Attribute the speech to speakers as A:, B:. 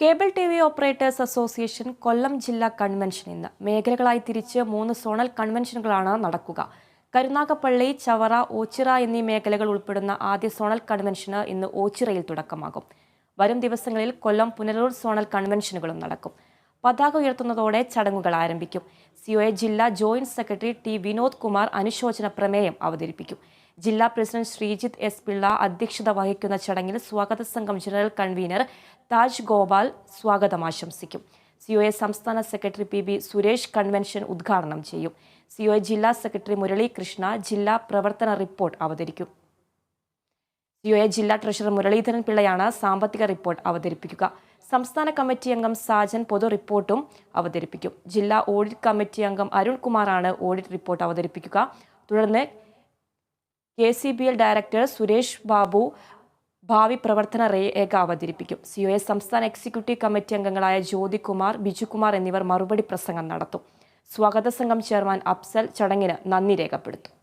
A: Cable T V operators association Kollam ജില്ലാ convention ഇന്ന്. മേഖലകളായി തിരിച്ച് മൂന്ന് സോണൽ കൺവെൻഷനുകളാണ് നടക്കുക. കരുനാഗപ്പള്ളി ചവറ ഓച്ചിറ എന്നീ മേഖലകൾ ഉൾപ്പെടുന്ന ആദ്യ സോണൽ കൺവെൻഷന് ഇന്ന് ഓച്ചിറയിൽ തുടക്കമാകും. വരും ദിവസങ്ങളിൽ കൊല്ലം പുനരൂർ സോണൽ കൺവെൻഷനുകളും നടക്കും. പതാക ഉയർത്തുന്നതോടെ ചടങ്ങുകൾ ആരംഭിക്കും. സിഒഎ ജില്ലാ joint secretary T Vinod Kumar അനുശോചന പ്രമേയം അവതരിപ്പിക്കും. ജില്ലാ പ്രസിഡന്റ് ശ്രീജിത്ത് എസ് പിള്ള അധ്യക്ഷത വഹിക്കുന്ന ചടങ്ങിൽ സ്വാഗത സംഘം ജനറൽ കൺവീനർ താജ് ഗോപാൽ സ്വാഗതം ആശംസിക്കും. സിഒഎ സംസ്ഥാന secretary P B Suresh convention ഉദ്ഘാടനം ചെയ്യും. സിഒഎ ജില്ലാ സെക്രട്ടറി മുരളീകൃഷ്ണ ജില്ലാ പ്രവർത്തന റിപ്പോർട്ട് അവതരിക്കും. സിഒഎ ജില്ലാ ട്രഷറർ മുരളീധരൻ പിള്ളയാണ് സാമ്പത്തിക റിപ്പോർട്ട് അവതരിപ്പിക്കുക. സംസ്ഥാന കമ്മിറ്റി അംഗം സാജൻ പൊതു റിപ്പോർട്ടും അവതരിപ്പിക്കും. ജില്ലാ ഓഡിറ്റ് കമ്മിറ്റി അംഗം അരുൺകുമാറാണ് ഓഡിറ്റ് റിപ്പോർട്ട് അവതരിപ്പിക്കുക. തുടർന്ന് K C B L director Suresh Babu ഭാവി പ്രവർത്തന രേഖ അവതരിപ്പിക്കും. സി ഒ എസ് സംസ്ഥാന എക്സിക്യൂട്ടീവ് കമ്മിറ്റി അംഗങ്ങളായ ജ്യോതികുമാർ ബിജുകുമാർ എന്നിവർ മറുപടി പ്രസംഗം നടത്തും. സ്വാഗത സംഘം ചെയർമാൻ അഫ്സൽ ചടങ്ങിന് നന്ദി രേഖപ്പെടുത്തും.